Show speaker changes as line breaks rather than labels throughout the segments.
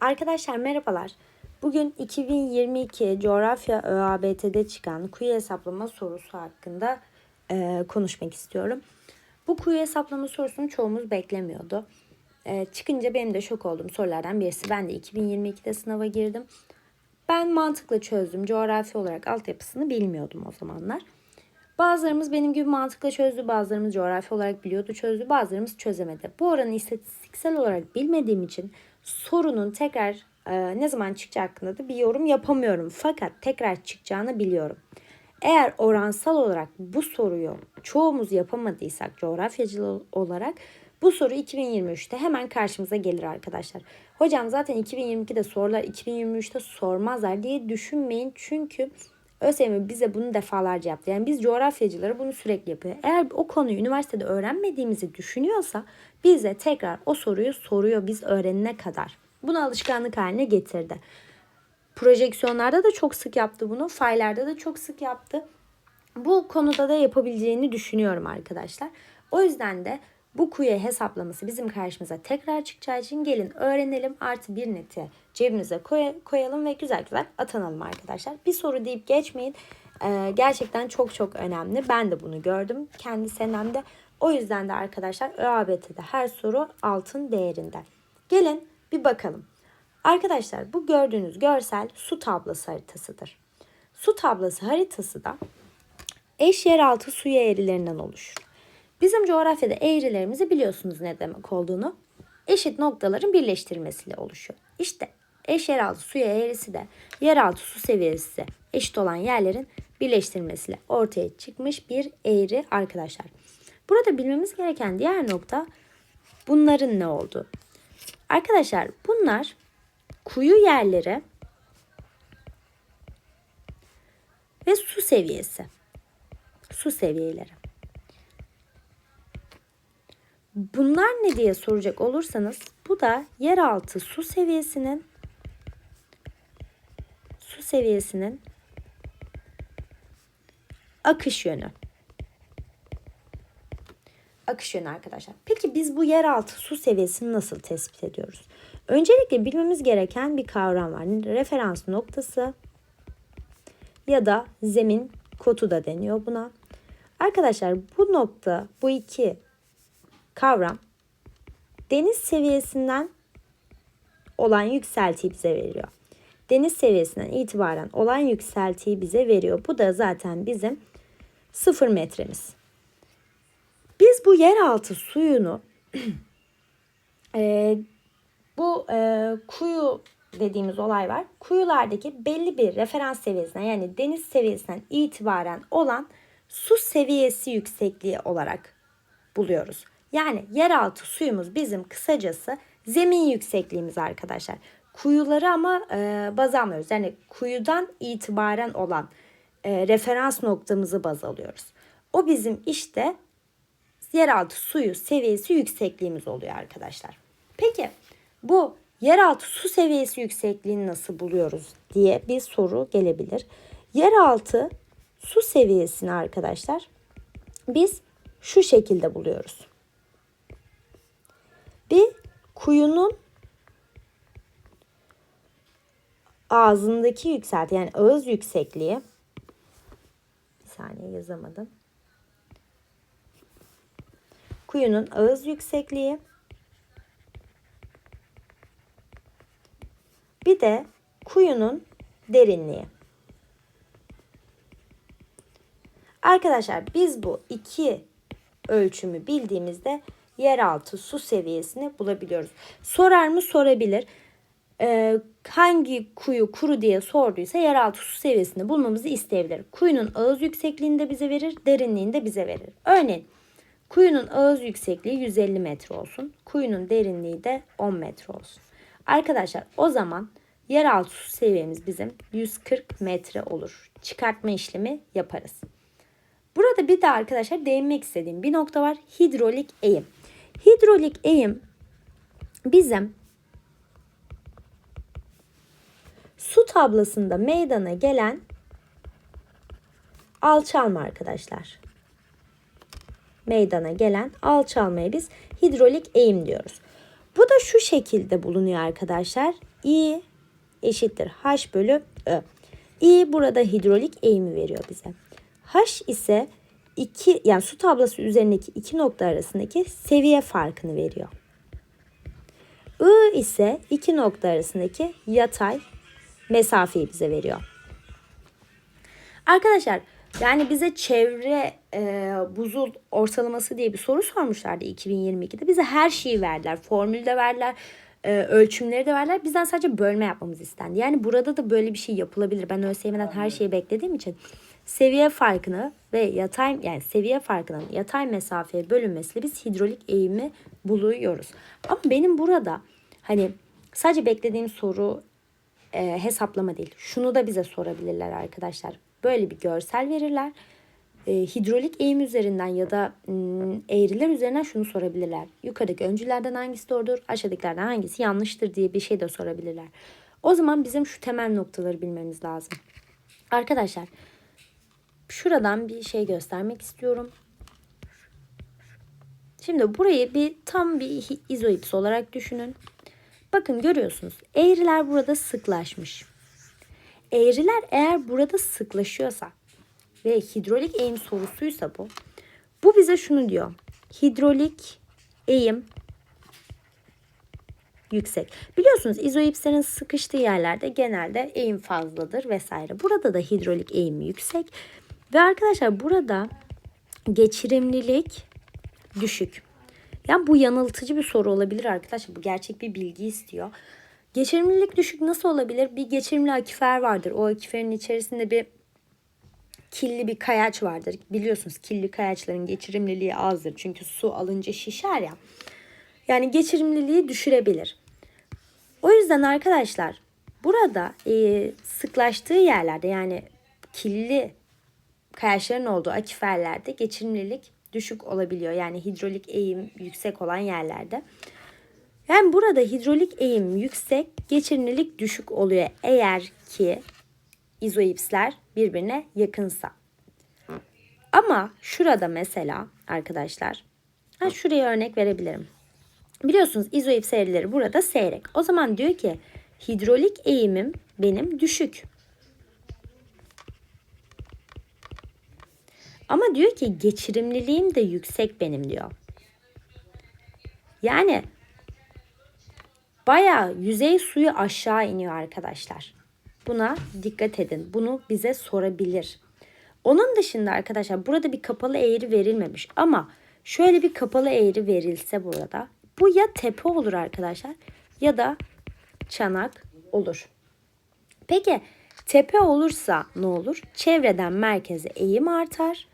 Arkadaşlar merhabalar. Bugün 2022 Coğrafya ÖABT'de çıkan kuyu hesaplama sorusu hakkında e, konuşmak istiyorum. Bu kuyu hesaplama sorusunu çoğumuz beklemiyordu. E, çıkınca benim de şok olduğum sorulardan birisi. Ben de 2022'de sınava girdim. Ben mantıkla çözdüm. Coğrafya olarak altyapısını bilmiyordum o zamanlar. Bazılarımız benim gibi mantıkla çözdü, bazılarımız coğrafya olarak biliyordu çözdü, bazılarımız çözemedi. Bu oranı istatistiksel olarak bilmediğim için sorunun tekrar e, ne zaman çıkacağı hakkında da bir yorum yapamıyorum. Fakat tekrar çıkacağını biliyorum. Eğer oransal olarak bu soruyu çoğumuz yapamadıysak coğrafyacı olarak bu soru 2023'te hemen karşımıza gelir arkadaşlar. Hocam zaten 2022'de sorular 2023'te sormazlar diye düşünmeyin. Çünkü ÖSYM bize bunu defalarca yaptı. Yani biz coğrafyacıları bunu sürekli yapıyor. Eğer o konuyu üniversitede öğrenmediğimizi düşünüyorsa bize tekrar o soruyu soruyor biz öğrenene kadar. Bunu alışkanlık haline getirdi. Projeksiyonlarda da çok sık yaptı bunu. Faillerde de çok sık yaptı. Bu konuda da yapabileceğini düşünüyorum arkadaşlar. O yüzden de bu kuyu hesaplaması bizim karşımıza tekrar çıkacağı için gelin öğrenelim artı bir neti cebimize koy, koyalım ve güzel güzel atanalım arkadaşlar. Bir soru deyip geçmeyin. Ee, gerçekten çok çok önemli. Ben de bunu gördüm kendi senemde. O yüzden de arkadaşlar ÖABT'de her soru altın değerinde. Gelin bir bakalım. Arkadaşlar bu gördüğünüz görsel su tablası haritasıdır. Su tablası haritası da eş yeraltı suyu eğrilerinden oluşur. Bizim coğrafyada eğrilerimizi biliyorsunuz ne demek olduğunu. Eşit noktaların birleştirmesiyle oluşuyor. İşte eş yeraltı suyu eğrisi de yeraltı su seviyesi eşit olan yerlerin birleştirmesiyle ortaya çıkmış bir eğri arkadaşlar. Burada bilmemiz gereken diğer nokta bunların ne olduğu. Arkadaşlar bunlar kuyu yerleri ve su seviyesi. Su seviyeleri. Bunlar ne diye soracak olursanız bu da yeraltı su seviyesinin su seviyesinin akış yönü. Akış yönü arkadaşlar. Peki biz bu yeraltı su seviyesini nasıl tespit ediyoruz? Öncelikle bilmemiz gereken bir kavram var. Referans noktası ya da zemin kotu da deniyor buna. Arkadaşlar bu nokta, bu iki kavram deniz seviyesinden olan yükseltiyi bize veriyor. Deniz seviyesinden itibaren olan yükseltiyi bize veriyor. Bu da zaten bizim sıfır metremiz. Biz bu yeraltı suyunu e, bu e, kuyu dediğimiz olay var. Kuyulardaki belli bir referans seviyesinden yani deniz seviyesinden itibaren olan su seviyesi yüksekliği olarak buluyoruz. Yani yeraltı suyumuz bizim kısacası zemin yüksekliğimiz arkadaşlar. Kuyuları ama e, baz almıyoruz. Yani kuyudan itibaren olan e, referans noktamızı baz alıyoruz. O bizim işte yeraltı suyu seviyesi yüksekliğimiz oluyor arkadaşlar. Peki bu yeraltı su seviyesi yüksekliğini nasıl buluyoruz diye bir soru gelebilir. Yeraltı su seviyesini arkadaşlar biz şu şekilde buluyoruz. Bir kuyunun ağzındaki yükselti yani ağız yüksekliği bir saniye yazamadım. Kuyunun ağız yüksekliği bir de kuyunun derinliği. Arkadaşlar biz bu iki ölçümü bildiğimizde yeraltı su seviyesini bulabiliyoruz. Sorar mı? Sorabilir. Ee, hangi kuyu kuru diye sorduysa yeraltı su seviyesini bulmamızı isteyebilir. Kuyunun ağız yüksekliğini de bize verir, derinliğini de bize verir. Örneğin kuyunun ağız yüksekliği 150 metre olsun. Kuyunun derinliği de 10 metre olsun. Arkadaşlar o zaman yeraltı su seviyemiz bizim 140 metre olur. Çıkartma işlemi yaparız. Burada bir de arkadaşlar değinmek istediğim bir nokta var. Hidrolik eğim. Hidrolik eğim bizim su tablasında meydana gelen alçalma arkadaşlar. Meydana gelen alçalmaya biz hidrolik eğim diyoruz. Bu da şu şekilde bulunuyor arkadaşlar. I eşittir H bölü Ö. I burada hidrolik eğimi veriyor bize. H ise iki yani su tablası üzerindeki iki nokta arasındaki seviye farkını veriyor. I ise iki nokta arasındaki yatay mesafeyi bize veriyor. Arkadaşlar yani bize çevre e, buzul ortalaması diye bir soru sormuşlardı 2022'de. Bize her şeyi verdiler. Formülü de verdiler. E, ölçümleri de verdiler. Bizden sadece bölme yapmamız istendi. Yani burada da böyle bir şey yapılabilir. Ben ÖSYM'den her şeyi beklediğim için seviye farkını ve yatay yani seviye farkının yatay mesafeye bölünmesiyle biz hidrolik eğimi buluyoruz. Ama benim burada hani sadece beklediğim soru e, hesaplama değil. Şunu da bize sorabilirler arkadaşlar. Böyle bir görsel verirler. E, hidrolik eğim üzerinden ya da eğriler üzerinden şunu sorabilirler. Yukarıdaki öncülerden hangisi doğrudur, aşağıdakilerden hangisi yanlıştır diye bir şey de sorabilirler. O zaman bizim şu temel noktaları bilmemiz lazım. Arkadaşlar şuradan bir şey göstermek istiyorum. Şimdi burayı bir tam bir izoips olarak düşünün. Bakın görüyorsunuz eğriler burada sıklaşmış. Eğriler eğer burada sıklaşıyorsa ve hidrolik eğim sorusuysa bu. Bu bize şunu diyor. Hidrolik eğim yüksek. Biliyorsunuz izoipslerin sıkıştığı yerlerde genelde eğim fazladır vesaire. Burada da hidrolik eğim yüksek. Ve arkadaşlar burada geçirimlilik düşük. Yani bu yanıltıcı bir soru olabilir arkadaşlar. Bu gerçek bir bilgi istiyor. Geçirimlilik düşük nasıl olabilir? Bir geçirimli akifer vardır. O akiferin içerisinde bir killi bir kayaç vardır. Biliyorsunuz killi kayaçların geçirimliliği azdır. Çünkü su alınca şişer ya. Yani geçirimliliği düşürebilir. O yüzden arkadaşlar burada e, sıklaştığı yerlerde yani killi kayaçların olduğu akiferlerde geçirimlilik düşük olabiliyor. Yani hidrolik eğim yüksek olan yerlerde. Yani burada hidrolik eğim yüksek, geçirimlilik düşük oluyor eğer ki izoipsler birbirine yakınsa. Ama şurada mesela arkadaşlar, ha şuraya örnek verebilirim. Biliyorsunuz izoips eğrileri burada seyrek. O zaman diyor ki hidrolik eğimim benim düşük. Ama diyor ki geçirimliliğim de yüksek benim diyor. Yani bayağı yüzey suyu aşağı iniyor arkadaşlar. Buna dikkat edin. Bunu bize sorabilir. Onun dışında arkadaşlar burada bir kapalı eğri verilmemiş ama şöyle bir kapalı eğri verilse burada bu ya tepe olur arkadaşlar ya da çanak olur. Peki tepe olursa ne olur? Çevreden merkeze eğim artar.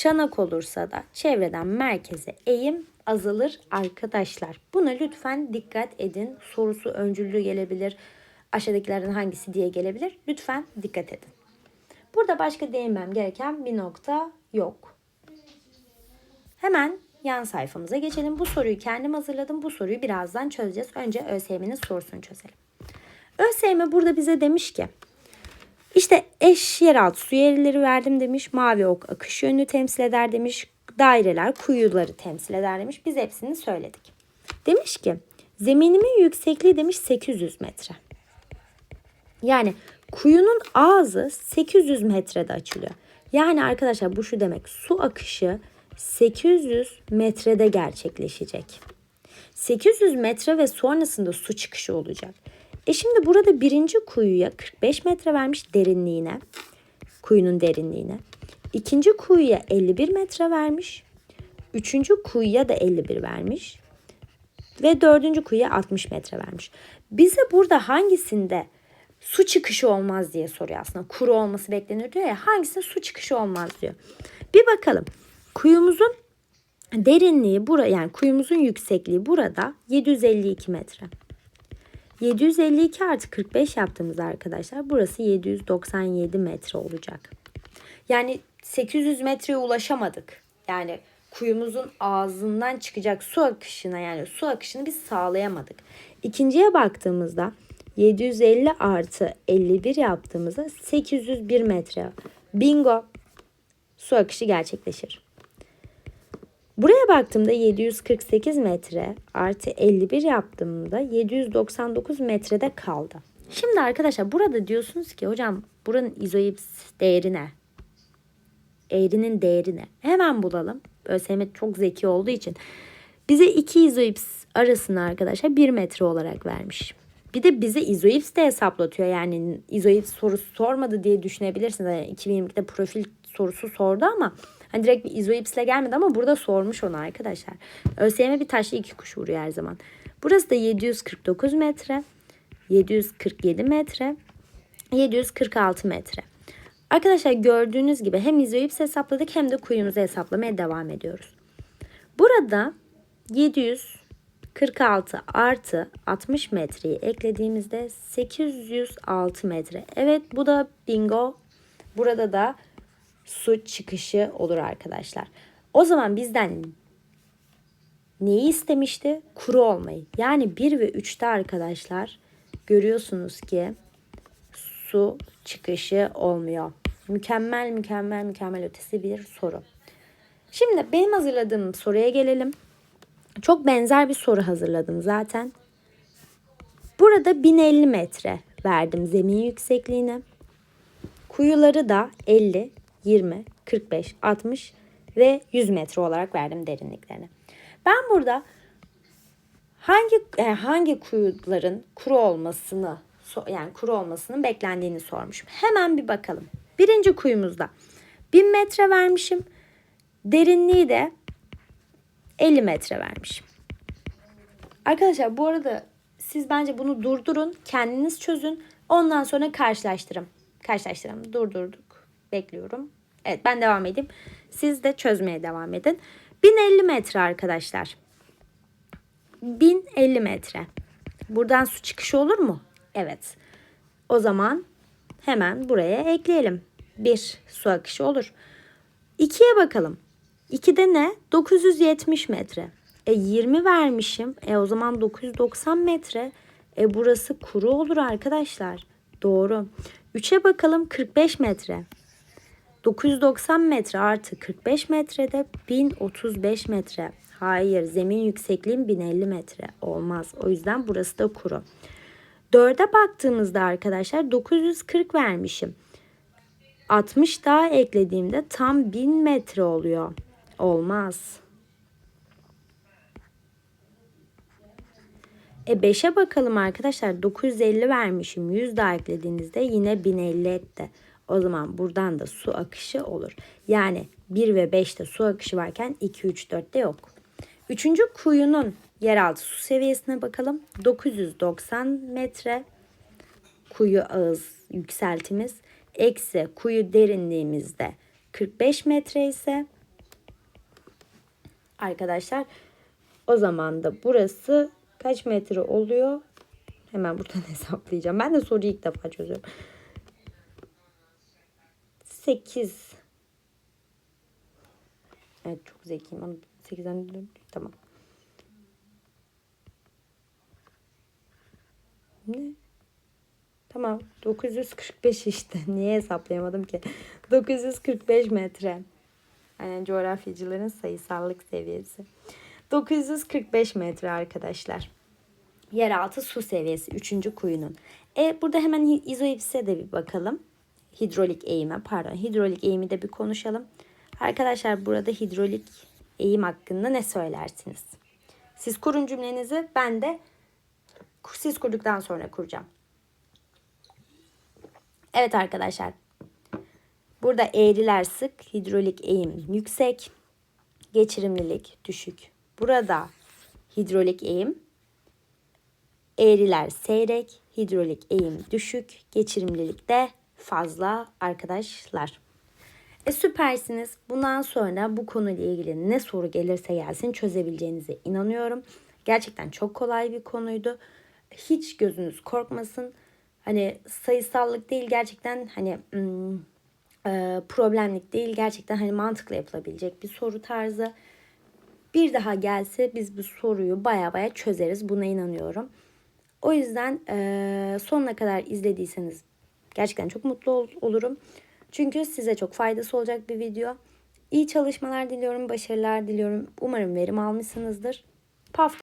Çanak olursa da çevreden merkeze eğim azalır arkadaşlar. Buna lütfen dikkat edin. Sorusu öncüllü gelebilir. Aşağıdakilerden hangisi diye gelebilir. Lütfen dikkat edin. Burada başka değinmem gereken bir nokta yok. Hemen yan sayfamıza geçelim. Bu soruyu kendim hazırladım. Bu soruyu birazdan çözeceğiz. Önce ÖSYM'nin sorusunu çözelim. ÖSYM burada bize demiş ki işte eş yeraltı su eğrileri verdim demiş. Mavi ok akış yönünü temsil eder demiş. Daireler kuyuları temsil eder demiş. Biz hepsini söyledik. Demiş ki zeminimin yüksekliği demiş 800 metre. Yani kuyunun ağzı 800 metrede açılıyor. Yani arkadaşlar bu şu demek su akışı 800 metrede gerçekleşecek. 800 metre ve sonrasında su çıkışı olacak. E şimdi burada birinci kuyuya 45 metre vermiş derinliğine. Kuyunun derinliğine. İkinci kuyuya 51 metre vermiş. Üçüncü kuyuya da 51 vermiş. Ve dördüncü kuyuya 60 metre vermiş. Bize burada hangisinde su çıkışı olmaz diye soruyor aslında. Kuru olması beklenir diyor ya. Hangisinde su çıkışı olmaz diyor. Bir bakalım. Kuyumuzun derinliği burada yani kuyumuzun yüksekliği burada 752 metre. 752 artı 45 yaptığımız arkadaşlar burası 797 metre olacak. Yani 800 metreye ulaşamadık. Yani kuyumuzun ağzından çıkacak su akışına yani su akışını biz sağlayamadık. İkinciye baktığımızda 750 artı 51 yaptığımızda 801 metre. Bingo. Su akışı gerçekleşir. Buraya baktığımda 748 metre artı 51 yaptığımda 799 metrede kaldı. Şimdi arkadaşlar burada diyorsunuz ki hocam buranın izoips değeri ne? Eğrinin değeri ne? Hemen bulalım. ÖSYM çok zeki olduğu için. Bize iki izoips arasını arkadaşlar 1 metre olarak vermiş. Bir de bize izoips de hesaplatıyor. Yani izoips sorusu sormadı diye düşünebilirsiniz. Yani 2022'de profil sorusu sordu ama hani direkt bir izoipsle gelmedi ama burada sormuş onu arkadaşlar. ÖSYM bir taşla iki kuş vuruyor her zaman. Burası da 749 metre, 747 metre, 746 metre. Arkadaşlar gördüğünüz gibi hem izoips hesapladık hem de kuyumuzu hesaplamaya devam ediyoruz. Burada 746 artı 60 metreyi eklediğimizde 806 metre. Evet bu da bingo. Burada da su çıkışı olur arkadaşlar. O zaman bizden neyi istemişti? Kuru olmayı. Yani 1 ve 3'te arkadaşlar görüyorsunuz ki su çıkışı olmuyor. Mükemmel mükemmel mükemmel ötesi bir soru. Şimdi benim hazırladığım soruya gelelim. Çok benzer bir soru hazırladım zaten. Burada 1050 metre verdim zemin yüksekliğine. Kuyuları da 50, 20, 45, 60 ve 100 metre olarak verdim derinliklerini. Ben burada hangi hangi kuyuların kuru olmasını yani kuru olmasının beklendiğini sormuşum. Hemen bir bakalım. Birinci kuyumuzda 1000 metre vermişim. Derinliği de 50 metre vermişim. Arkadaşlar bu arada siz bence bunu durdurun. Kendiniz çözün. Ondan sonra karşılaştırın. Karşılaştıralım. Durdurduk. Bekliyorum. Evet ben devam edeyim. Siz de çözmeye devam edin. 1050 metre arkadaşlar. 1050 metre. Buradan su çıkışı olur mu? Evet. O zaman hemen buraya ekleyelim. Bir su akışı olur. 2'ye bakalım. 2'de ne? 970 metre. E 20 vermişim. E o zaman 990 metre. E burası kuru olur arkadaşlar. Doğru. 3'e bakalım 45 metre. 990 metre artı 45 metrede 1035 metre. Hayır zemin yüksekliğim 1050 metre. Olmaz. O yüzden burası da kuru. 4'e baktığımızda arkadaşlar 940 vermişim. 60 daha eklediğimde tam 1000 metre oluyor. Olmaz. E 5'e bakalım arkadaşlar. 950 vermişim. 100 daha eklediğinizde yine 1050 etti. O zaman buradan da su akışı olur. Yani 1 ve 5'te su akışı varken 2, 3, 4'te yok. Üçüncü kuyunun yeraltı su seviyesine bakalım. 990 metre kuyu ağız yükseltimiz. Eksi kuyu derinliğimizde 45 metre ise arkadaşlar o zaman da burası kaç metre oluyor? Hemen buradan hesaplayacağım. Ben de soruyu ilk defa çözüyorum. 8 Evet çok zekiyim. Onu 8'den tamam. Ne? Tamam. 945 işte. Niye hesaplayamadım ki? 945 metre. Yani coğrafyacıların sayısallık seviyesi. 945 metre arkadaşlar. Yeraltı su seviyesi 3. kuyunun. E burada hemen izoipse de bir bakalım. Hidrolik eğime pardon hidrolik eğimi de bir konuşalım. Arkadaşlar burada hidrolik eğim hakkında ne söylersiniz? Siz kurun cümlenizi ben de siz kurduktan sonra kuracağım. Evet arkadaşlar. Burada eğriler sık, hidrolik eğim yüksek, geçirimlilik düşük. Burada hidrolik eğim, eğriler seyrek, hidrolik eğim düşük, geçirimlilik de fazla arkadaşlar. E süpersiniz. Bundan sonra bu konuyla ilgili ne soru gelirse gelsin çözebileceğinize inanıyorum. Gerçekten çok kolay bir konuydu. Hiç gözünüz korkmasın. Hani sayısallık değil gerçekten hani hmm, e, problemlik değil gerçekten hani mantıklı yapılabilecek bir soru tarzı. Bir daha gelse biz bu soruyu baya baya çözeriz. Buna inanıyorum. O yüzden e, sonuna kadar izlediyseniz gerçekten çok mutlu ol- olurum. Çünkü size çok faydası olacak bir video. İyi çalışmalar diliyorum, başarılar diliyorum. Umarım verim almışsınızdır. Paf